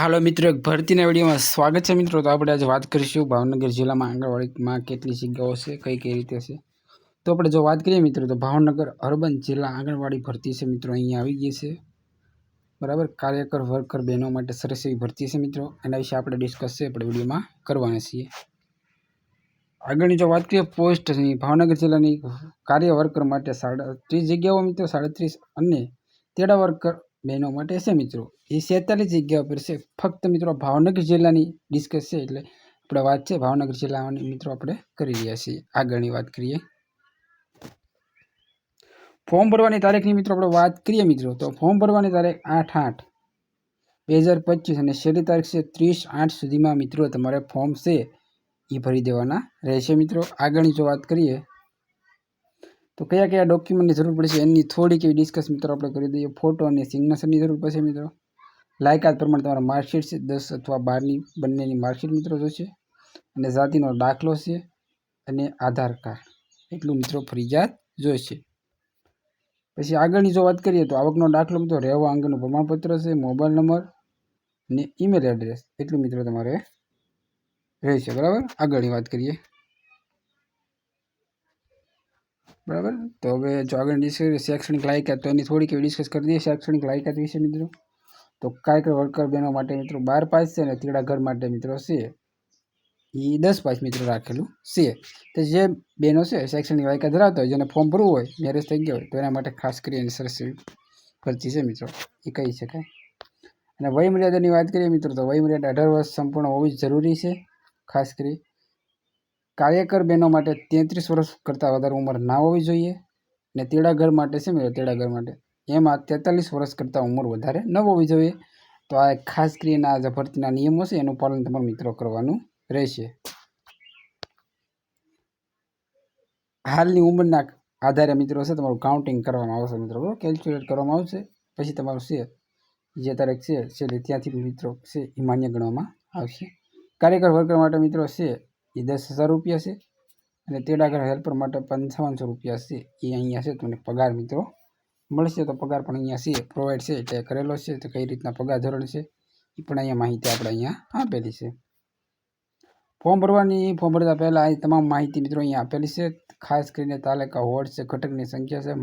હાલો મિત્રો, એક ભરતીના વિડીયોમાં સ્વાગત છે મિત્રો. તો આપણે આજે વાત કરીશું ભાવનગર જિલ્લામાં આંગણવાડીમાં કેટલી જગ્યાઓ છે, કઈ કઈ રીતે છે. તો આપણે જો વાત કરીએ મિત્રો, તો ભાવનગર અર્બન જિલ્લા આંગણવાડી ભરતી છે મિત્રો અહીંયા આવી ગઈ છે. બરાબર? કાર્યકર વર્કર બહેનો માટે સરસ એવી ભરતી છે મિત્રો. એના વિશે આપણે ડિસ્કસ છે, આપણે વિડીયોમાં કરવાના છીએ. આગળની જો વાત કરીએ પોસ્ટ ભાવનગર જિલ્લાની કાર્ય વર્કર માટે સાડત્રીસ જગ્યાઓ મિત્રો, સાડત્રીસ અને તેડા વર્કર બહેનો માટે છે મિત્રો. એ સેતાલીસ જગ્યા ઉપર છે. ફક્ત મિત્રો ભાવનગર જિલ્લાની ડિસ્કસ છે એટલે આપણે વાત છે ભાવનગર જિલ્લાની મિત્રો આપણે કરી રહ્યા છીએ. આગળની વાત કરીએ. ફોર્મ ભરવાની તારીખની મિત્રો આપણે વાત કરીએ મિત્રો. તો ફોર્મ ભરવાની તારીખ આઠ આઠ બે હજાર પચીસ અને છેલ્લી તારીખ છે ત્રીસ આઠ સુધીમાં મિત્રો તમારે ફોર્મ છે એ ભરી દેવાના રહેશે મિત્રો. આગળની જો વાત કરીએ તો કયા કયા ડોક્યુમેન્ટની જરૂર પડશે એની થોડીક એવી ડિસ્કસ મિત્રો આપણે કરી દઈએ. ફોટો અને સિગ્નેચરની જરૂર પડશે મિત્રો. લાયકાત પ્રમાણે તમારા માર્કશીટ છે, દસ અથવા બારની બંનેની માર્કશીટ મિત્રો જોશે. અને જાતિનો દાખલો છે અને આધાર કાર્ડ એટલું મિત્રો ફરજિયાત જોઈશે. પછી આગળની જો વાત કરીએ તો આવકનો દાખલો મિત્રો રહેવા અંગેનું પ્રમાણપત્ર છે, મોબાઈલ નંબર ને ઈમેલ એડ્રેસ એટલું મિત્રો તમારે રહેશે. બરાબર? આગળની વાત કરીએ. બરાબર? તો હવે જો આગળ શૈક્ષણિક લાયકાત, તો એની થોડીક એવી ડિસ્કસ કરી દઈએ શૈક્ષણિક લાયકાત વિશે મિત્રો. તો કાયકર વર્કર બહેનો માટે મિત્રો બાર પાસ છે અને તીડા ઘર માટે મિત્રો છે એ દસ પાસ મિત્રો રાખેલું છે. તો જે બહેનો છે શૈક્ષણિક લાયકાત ધરાવતા હોય, જેને ફોર્મ ભરવું હોય મેરેજ થઈ ગયા હોય, તો એના માટે ખાસ કરીને સરસ ભરતી છે મિત્રો. એ કહી શકાય અને વયમર્યાદાની વાત કરીએ મિત્રો, તો વયમર્યાદા અઢાર વર્ષ સંપૂર્ણ હોવી જરૂરી છે. ખાસ કરી કાર્યકર બહેનો માટે તેત્રીસ વર્ષ કરતાં વધારે ઉંમર ના હોવી જોઈએ ને તેડાગર માટે છે મિત્રો તેડાગર માટે. એમાં તેતાલીસ વર્ષ કરતાં ઉંમર વધારે ન હોવી જોઈએ. તો આ ખાસ કરીને આ ભરતીના નિયમો છે, એનું પાલન તમારા મિત્રો કરવાનું રહેશે. હાલની ઉંમરના આધારે મિત્રો છે, તમારું કાઉન્ટિંગ કરવામાં આવશે મિત્રો, બરાબર? કેલ્ક્યુલેટ કરવામાં આવશે. પછી તમારું છે, જે તારીખ છે, છેલ્લે ત્યાંથી મિત્રો છે, એ માન્ય ગણવામાં આવશે. કાર્યકર વર્કર માટે મિત્રો છે એ દસ હજાર રૂપિયા છે અને તેડાગર હેલ્પર માટે પંચાવનસો રૂપિયા છે. એ અહીંયા છે, તમને પગાર મિત્રો મળશે તો પગાર પણ અહીંયા છે પ્રોવાઈડ છે, એટલે કરેલો છે તો કઈ રીતના પગાર ધોરણ છે એ પણ અહીંયા માહિતી આપણે અહીંયા આપેલી છે. ફોર્મ ભરવાની ફોર્મ ભરતા પહેલાં અહીં તમામ માહિતી મિત્રો અહીંયા આપેલી છે. ખાસ કરીને તાલુકા વોર્ડ છે, ઘટકની સંખ્યા છે,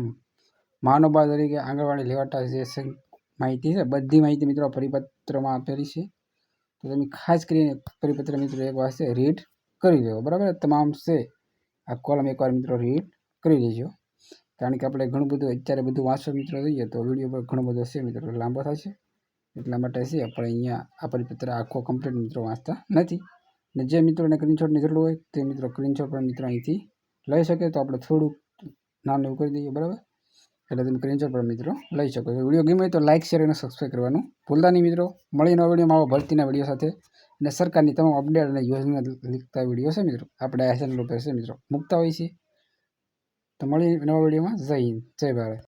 મહાનુભાવ તરીકે આંગણવાડી લેવાટા જે માહિતી છે, બધી માહિતી મિત્રો પરિપત્રમાં આપેલી છે. તો તમે ખાસ કરીને પરિપત્ર મિત્રો એક છે રીડ કરી લેવો બરાબર? તમામ છે. આ કોલમ એકવાર મિત્રો રીડ કરી લેજો. કારણ કે આપણે ઘણું બધું અત્યારે બધું વાંચવા મિત્રો જોઈએ તો વીડિયો પર ઘણો બધો છે મિત્રો, લાંબો થશે. એટલા માટે છે, આપણે અહીંયા આ પરિપત્ર આખો કમ્પ્લીટ મિત્રો વાંચતા નથી. ને જે મિત્રોને સ્ક્રીનશોટની જરૂર હોય, તે મિત્રો સ્ક્રીનશોટ પણ મિત્રો અહીંથી લઈ શકે. તો આપણે થોડુંક નાનું એવું કરી દઈએ, બરાબર? એટલે તમે સ્ક્રીનશોટ પણ મિત્રો લઈ શકો છો. વીડિયો ગમે તો લાઇક શેર અને સબસ્ક્રાઈબ કરવાનું ભૂલતા નહીં મિત્રો. મળીને વિડીયોમાં આવો ભરતીના વીડિયો સાથે. અને સરકારની તમામ અપડેટ અને યોજના લીખતા વીડિયો છે મિત્રો. આપણે આ ચેનલ ઉપર છે મિત્રો. મૂકતા હોઈએ છીએ. તો મળી નવા વિડીયોમાં. જય હિન્દ. જય ભારત.